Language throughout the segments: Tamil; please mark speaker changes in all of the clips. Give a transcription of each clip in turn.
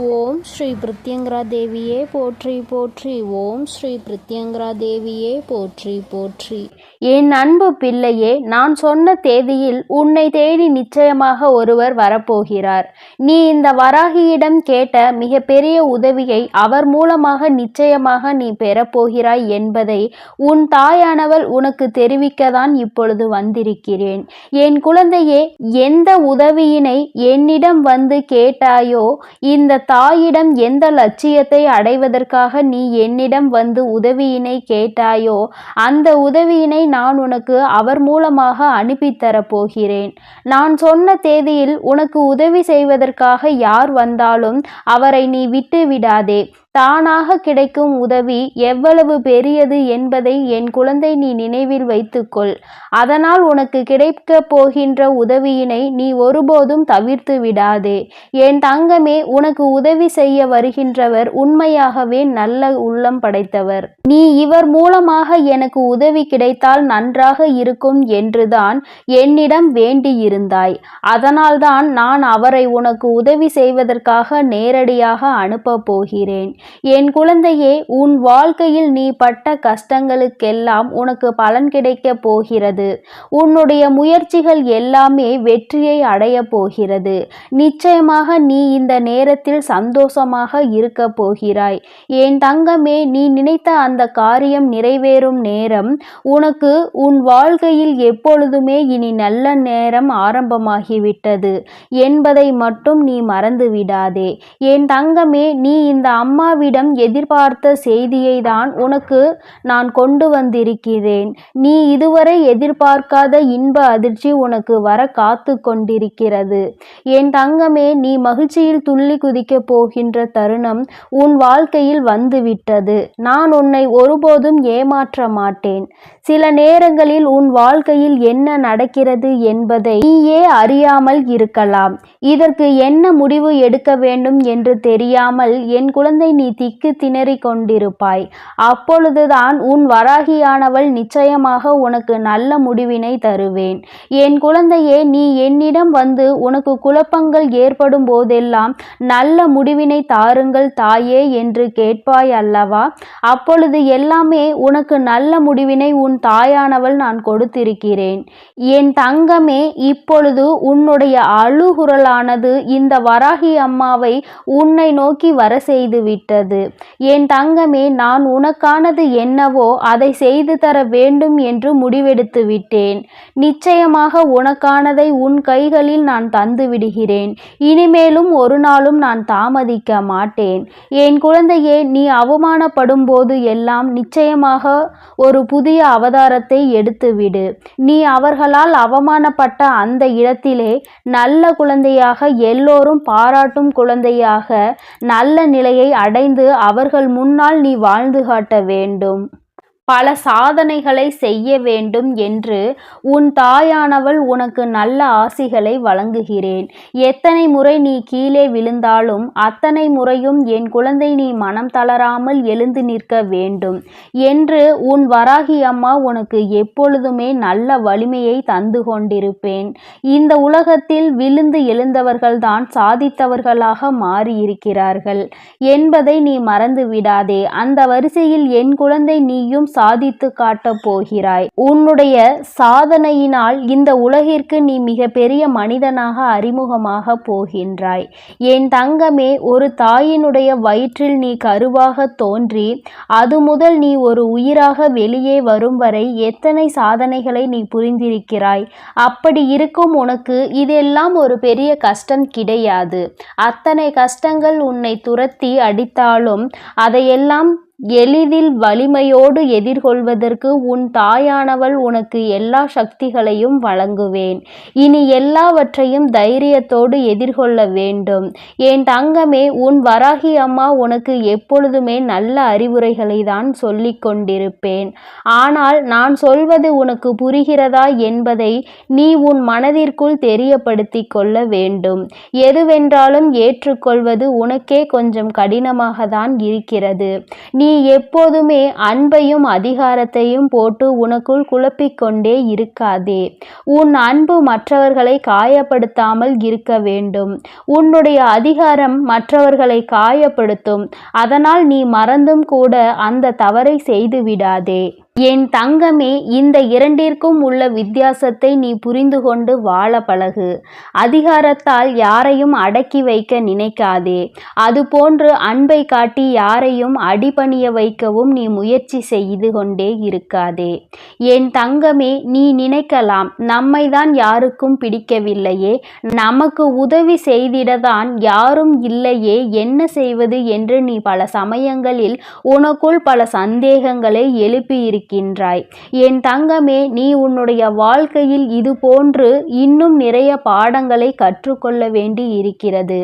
Speaker 1: ஓம் ஸ்ரீ பிரித்யங்கரா தேவியே போற்றி போற்றி. ஓம் ஸ்ரீ பிரித்யங்கரா தேவியே போற்றி போற்றி.
Speaker 2: என் அன்பு பிள்ளையே நான் சொன்ன தேதியில் உன்னை தேடி நிச்சயமாக ஒருவர் வரப்போகிறார். நீ இந்த வராகியிடம் கேட்ட மிகப்பெரிய உதவியை அவர் மூலமாக நிச்சயமாக நீ பெறப்போகிறாய் என்பதை உன் தாயானவள் உனக்கு தெரிவிக்கத்தான் இப்பொழுது வந்திருக்கிறேன். என் குழந்தையே எந்த உதவியினை என்னிடம் வந்து கேட்டாயோ இந்த தாயிடம் எந்த லட்சியத்தை அடைவதற்காக நீ என்னிடம் வந்து உதவியினை கேட்டாயோ அந்த உதவியினை நான் உனக்கு அவர் மூலமாக அனுப்பித்தரப் போகிறேன் நான் சொன்ன தேதியில் உனக்கு உதவி செய்வதற்காக யார் வந்தாலும் அவரை நீ விட்டு விடாதே. தானாக கிடைக்கும் உதவி எவ்வளவு பெரியது என்பதை என் குழந்தை நீ நினைவில் வைத்துக்கொள். அதனால் உனக்கு கிடைக்கப் போகின்ற உதவியினை நீ ஒருபோதும் தவிர்த்து விடாதே. என் தங்கமே உனக்கு உதவி செய்ய வருகின்றவர் உண்மையாகவே நல்ல உள்ளம் படைத்தவர். நீ இவர் மூலமாக எனக்கு உதவி கிடைத்தால் நன்றாக இருக்கும் என்றுதான் என்னிடம் வேண்டியிருந்தாய். அதனால்தான் நான் அவரை உனக்கு உதவி செய்வதற்காக நேரடியாக அனுப்பப் போகிறேன். என் குழந்தையே உன் வாழ்க்கையில் நீ பட்ட கஷ்டங்களுக்கெல்லாம் உனக்கு பலன் கிடைக்கப் போகிறது. உன்னுடைய முயற்சிகள் எல்லாமே வெற்றியை அடையப் போகிறது. நிச்சயமாக நீ இந்த நேரத்தில் சந்தோஷமாக இருக்க போகிறாய். என் தங்கமே நீ நினைத்த அந்த காரியம் நிறைவேறும் நேரம் உனக்கு உன் வாழ்க்கையில் எப்பொழுதுமே இனி நல்ல நேரம் ஆரம்பமாகிவிட்டது என்பதை மட்டும் நீ மறந்து விடாதே என் தங்கமே நீ இந்த அம்மா அம்மாவிடம் எதிர்பார்த்த செய்தியை தான் உனக்கு நான் கொண்டு வந்திருக்கிறேன். நீ இதுவரை எதிர்பார்க்காத இன்ப அதிர்ச்சி உனக்கு வர காத்து கொண்டிருக்கிறது. என் தங்கமே நீ மகிழ்ச்சியில் துள்ளி குதிக்கப் போகின்ற தருணம் உன் வாழ்க்கையில் வந்துவிட்டது. நான் உன்னை ஒருபோதும் ஏமாற்ற மாட்டேன். சில நேரங்களில் உன் வாழ்க்கையில் என்ன நடக்கிறது என்பதை நீயே அறியாமல் இருக்கலாம். இதற்கு என்ன முடிவு எடுக்க வேண்டும் என்று தெரியாமல் என் குழந்தை நீ திக்கு திணறிக் கொண்டிருப்பாய். அப்பொழுதுதான் உன் வராகியானவள் நிச்சயமாக உனக்கு நல்ல முடிவினை தருவேன். என் குழந்தையே நீ என்னிடம் வந்து உனக்கு குழப்பங்கள் ஏற்படும் போதெல்லாம் நல்ல முடிவினை தாருங்கள் தாயே என்று கேட்பாய் அல்லவா? அப்பொழுது எல்லாமே உனக்கு நல்ல முடிவினை உன் தாயானவள் நான் கொடுத்திருக்கிறேன். என் தங்கமே இப்பொழுது உன்னுடைய அழுகுரலானது இந்த வராகி அம்மாவை உன்னை நோக்கி வர செய்து விட்டது என் தங்கமே நான் உனக்கானது என்னவோ அதை செய்து தர வேண்டும் என்று முடிவெடுத்து விட்டேன் நிச்சயமாக உனக்கானதை உன் கைகளில் நான் தந்து விடுகிறேன் இனிமேலும் ஒரு நாளும் நான் தாமதிக்க மாட்டேன். என் குழந்தையே நீ அவமானப்படும் போது எல்லாம் நிச்சயமாக ஒரு புதிய அவதாரத்தை எடுத்துவிடு நீ அவர்களால் அவமானப்பட்ட அந்த இடத்திலே நல்ல குழந்தையாக எல்லோரும் பாராட்டும் குழந்தையாக நல்ல நிலையை அடைந்து அவர்கள் முன்னால் நீ வாழ்ந்து காட்ட வேண்டும். பல சாதனைகளை செய்ய வேண்டும் என்று உன் தாயானவள் உனக்கு நல்ல ஆசிகளை வழங்குகிறேன். எத்தனை முறை நீ கீழே விழுந்தாலும் அத்தனை முறையும் என் குழந்தை நீ மனம் தளராமல் எழுந்து நிற்க வேண்டும் என்று உன் வராகி அம்மா உனக்கு எப்பொழுதுமே நல்ல வலிமையை தந்து கொண்டிருப்பேன். இந்த உலகத்தில் விழுந்து எழுந்தவர்கள்தான் சாதித்தவர்களாக மாறியிருக்கிறார்கள். என்பதை நீ மறந்து விடாதே அந்த வரிசையில் என் குழந்தை நீயும் சாதித்து காட்டப் போகிறாய். உன்னுடைய சாதனையினால் இந்த உலகிற்கு நீ மிக பெரிய மனிதனாக அறிமுகமாக போகின்றாய். என் தங்கமே ஒரு தாயினுடைய வயிற்றில் நீ கருவாக தோன்றி அது முதல் நீ ஒரு உயிராக வெளியே வரும் வரை எத்தனை சாதனைகளை நீ புரிந்திருக்கிறாய்? அப்படி இருக்கும் உனக்கு இதெல்லாம் ஒரு பெரிய கஷ்டம் கிடையாது. அத்தனை கஷ்டங்கள் உன்னை துரத்தி அடித்தாலும் அதையெல்லாம் எளிதில் வலிமையோடு எதிர்கொள்வதற்கு உன் தாயானவள் உனக்கு எல்லா சக்திகளையும் வழங்குவேன். இனி எல்லாவற்றையும் தைரியத்தோடு எதிர்கொள்ள வேண்டும். என் தங்கமே உன் வராகி அம்மா உனக்கு எப்பொழுதுமே நல்ல அறிவுரைகளை தான் சொல்லிக் கொண்டிருப்பேன். ஆனால் நான் சொல்வது உனக்கு புரிகிறதா என்பதை நீ உன் மனதிற்குள் தெரியப்படுத்தி கொள்ள வேண்டும். எதுவென்றாலும் ஏற்றுக்கொள்வது உனக்கே கொஞ்சம் கடினமாக தான் இருக்கிறது. நீ நீ எப்போதுமே அன்பையும் அதிகாரத்தையும் போட்டு உனக்குள் குழப்பிக்கொண்டே இருக்காதே. உன் அன்பு மற்றவர்களை காயப்படுத்தாமல் இருக்க வேண்டும். உன்னுடைய அதிகாரம் மற்றவர்களை காயப்படுத்தும். அதனால் நீ மறந்தும் கூட அந்த தவறை செய்து விடாதே என் தங்கமே இந்த இரண்டிற்கும் உள்ள வித்தியாசத்தை நீ புரிந்து கொண்டு வாழ பழகு. அதிகாரத்தால் யாரையும் அடக்கி வைக்க நினைக்காதே. அதுபோன்று அன்பை காட்டி யாரையும் அடிபணிய வைக்கவும் நீ முயற்சி செய்து கொண்டே இருக்காதே. என் தங்கமே நீ நினைக்கலாம் நம்மை தான் யாருக்கும் பிடிக்கவில்லையே. நமக்கு உதவி செய்திடதான் யாரும் இல்லையே. என்ன செய்வது என்று நீ பல சமயங்களில் உனக்குள் பல சந்தேகங்களை எழுப்பியிருக்க இருக்கின்றாய். என் தங்கமே நீ உன்னுடைய வாழ்க்கையில் இது போன்று இன்னும் நிறைய பாடங்களை கற்றுக்கொள்ள வேண்டி இருக்கிறது.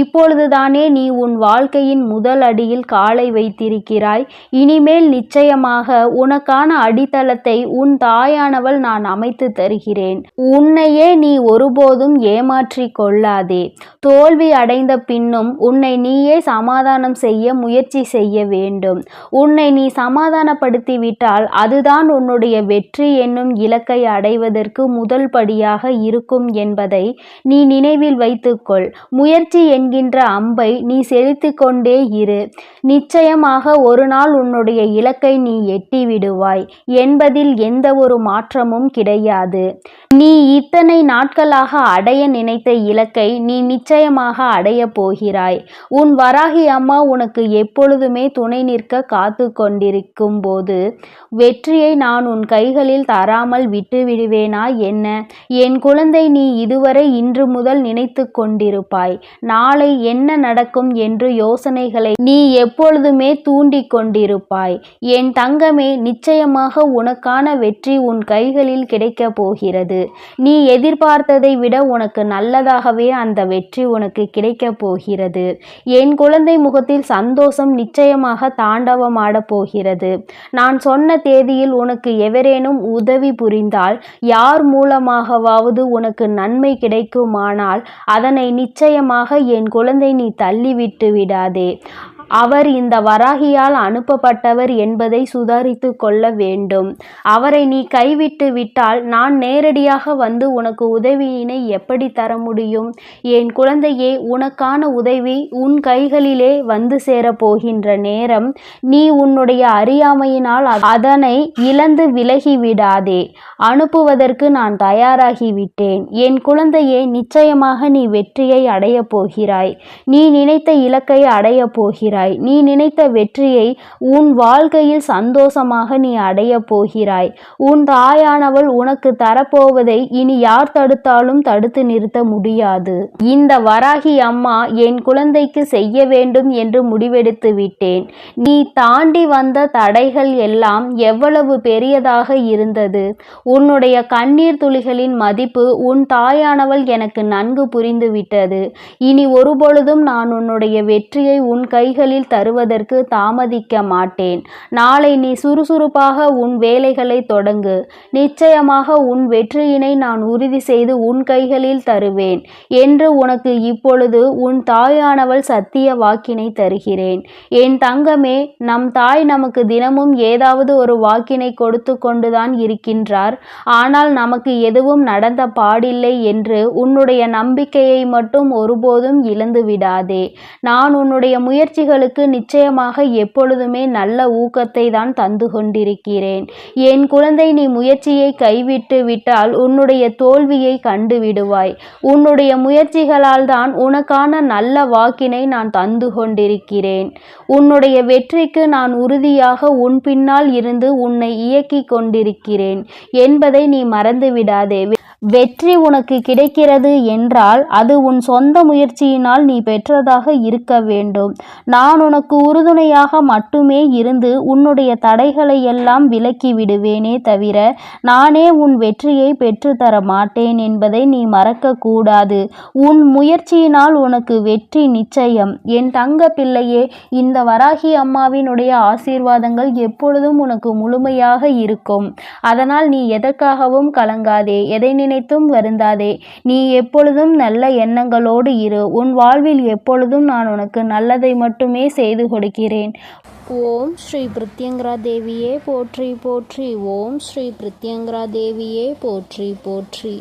Speaker 2: இப்பொழுதுதானே நீ உன் வாழ்க்கையின் முதல் அடியில் காலை வைத்திருக்கிறாய். இனிமேல் நிச்சயமாக உனக்கான அடித்தளத்தை உன் தாயானவள் நான் அமைத்து தருகிறேன். உன்னையே நீ ஒருபோதும் ஏமாற்றிக் கொள்ளாதே. தோல்வி அடைந்த பின்னும் உன்னை நீயே சமாதானம் செய்ய முயற்சி செய்ய வேண்டும். உன்னை நீ சமாதானப்படுத்தி என்றால் அதுதான் உன்னுடைய வெற்றி என்னும் இலக்கை அடைவதற்கு முதல் படியாக இருக்கும் என்பதை நீ நினைவில் வைத்துக்கொள். முயற்சி என்கின்ற அம்பை நீ செலுத்தி கொண்டே இரு. நிச்சயமாக ஒரு நாள் உன்னுடைய இலக்கை நீ எட்டி விடுவாய். என்பதில் எந்த ஒரு மாற்றமும் கிடையாது. நீ இத்தனை நாட்களாக அடைய நினைத்த இலக்கை நீ நிச்சயமாக அடையப் போகிறாய். உன் வராகி அம்மா உனக்கு எப்பொழுதுமே துணை நிற்க காத்து கொண்டிருக்கும் போது வெற்றியை நான் உன் கைகளில் தராமல் விட்டு விடுவேனா என்ன? என் குழந்தை நீ இதுவரை இன்று முதல் நினைத்து கொண்டிருப்பாய். நாளை என்ன நடக்கும் என்று யோசனைகளை நீ எப்பொழுதுமே தூண்டி கொண்டிருப்பாய். என் தங்கமே நிச்சயமாக உனக்கான வெற்றி உன் கைகளில் கிடைக்கப் போகிறது. நீ எதிர்பார்த்ததை விட உனக்கு நல்லதாகவே அந்த வெற்றி உனக்கு கிடைக்கப் போகிறது. என் குழந்தை முகத்தில் சந்தோஷம் நிச்சயமாக தாண்டவமாடப் போகிறது. நான் சொன்ன தேதியில் உனக்கு எவரேனும் உதவி புரிந்தால் யார் மூலமாகவாவது உனக்கு நன்மை கிடைக்குமானால் அதனை நிச்சயமாக என் குழந்தை நீ தள்ளிவிட்டு விடாதே. அவர் இந்த வராகியால் அனுப்பப்பட்டவர் என்பதை சுதாரித்து கொள்ள வேண்டும். அவரை நீ கைவிட்டு விட்டால் நான் நேரடியாக வந்து உனக்கு உதவியினை எப்படி தர முடியும்? என் குழந்தையே உனக்கான உதவி உன் கைகளிலே வந்து சேரப்போகின்ற நேரம் நீ உன்னுடைய அறியாமையினால் அதனை இழந்து விலகி விடாதே அனுப்புவதற்கு நான் தயாராகிவிட்டேன். என் குழந்தையே நிச்சயமாக நீ வெற்றியை அடையப் போகிறாய். நீ நினைத்த இலக்கை அடையப் போகிறாய். போகிறாய். நீ நினைத்த வெற்றியை உன் வாழ்க்கையில் சந்தோஷமாக நீ அடையப் போகிறாய். உன் தாயானவள் உனக்கு தரப்போவதை இனி யார் தடுத்தாலும் தடுத்து நிறுத்த முடியாது. இந்த வராகி அம்மா என் குழந்தைக்கு செய்ய வேண்டும் என்று முடிவெடுத்து விட்டேன். நீ தாண்டி வந்த தடைகள் எல்லாம் எவ்வளவு பெரியதாக இருந்தது. உன்னுடைய கண்ணீர் துளிகளின் மதிப்பு உன் தாயானவள் எனக்கு நன்கு புரிந்துவிட்டது. இனி ஒருபொழுதும் நான் உன்னுடைய வெற்றியை உன் கைகளில் தருவதற்கு தாமதிக்க மாட்டேன். நாளை நீ சுறுசுறுப்பாக உன் வேலைகளை தொடங்கு. நிச்சயமாக உன் வெற்றியினை நான் உறுதி செய்து உன் கைகளில் தருவேன். என்று உனக்கு இப்பொழுது உன் தாயானவள் சத்திய வாக்கினை தருகிறேன். என் தங்கமே நம் தாய் நமக்கு தினமும் ஏதாவது ஒரு வாக்கினை கொடுத்து கொண்டுதான் இருக்கின்றார். ஆனால் நமக்கு எதுவும் நடந்த பாடில்லை என்று உன்னுடைய நம்பிக்கையை மட்டும் ஒருபோதும் இழந்து விடாதே நான் உன்னுடைய முயற்சிகள் உங்களுக்கு நிச்சயமாக எப்பொழுதுமே நல்ல ஊக்கத்தை தான் தந்து கொண்டிருக்கிறேன் என் குழந்தை நீ முயற்சியை கைவிட்டு விட்டால் உன்னுடைய தோல்வியை கண்டு விடுவாய். உன்னுடைய முயற்சிகளால் தான் உனக்கான நல்ல வாக்கினை நான் தந்து கொண்டிருக்கிறேன் உன்னுடைய வெற்றிக்கு நான் உறுதியாக உன் பின்னால் இருந்து உன்னை இயக்கிக் கொண்டிருக்கிறேன் என்பதை நீ மறந்துவிடாதே. வெற்றி உனக்கு கிடைக்கிறது என்றால் அது உன் சொந்த முயற்சியினால் நீ பெற்றதாக இருக்க வேண்டும். நான் உனக்கு உறுதுணையாக மட்டுமே இருந்து உன்னுடைய தடைகளை எல்லாம் விலக்கி விடுவேனே தவிர நானே உன் வெற்றியை பெற்றுத்தர மாட்டேன் என்பதை நீ மறக்கக்கூடாது. உன் முயற்சியினால் உனக்கு வெற்றி நிச்சயம். என் தங்க பிள்ளையே இந்த வராகி அம்மாவினுடைய ஆசீர்வாதங்கள் எப்பொழுதும் உனக்கு முழுமையாக இருக்கும். அதனால் நீ எதற்காகவும் கலங்காதே. எதை நினைத்தும் வருந்தாதே. நீ எப்பொழுதும் நல்ல எண்ணங்களோடு இரு. உன் வாழ்வில் எப்பொழுதும் நான் உனக்கு நல்லதை மட்டுமே செய்து கொடுக்கிறேன்.
Speaker 1: ஓம் ஸ்ரீ பிரித்யங்கரா தேவியே போற்றி போற்றி. ஓம் ஸ்ரீ பிரித்யங்கரா தேவியே போற்றி போற்றி.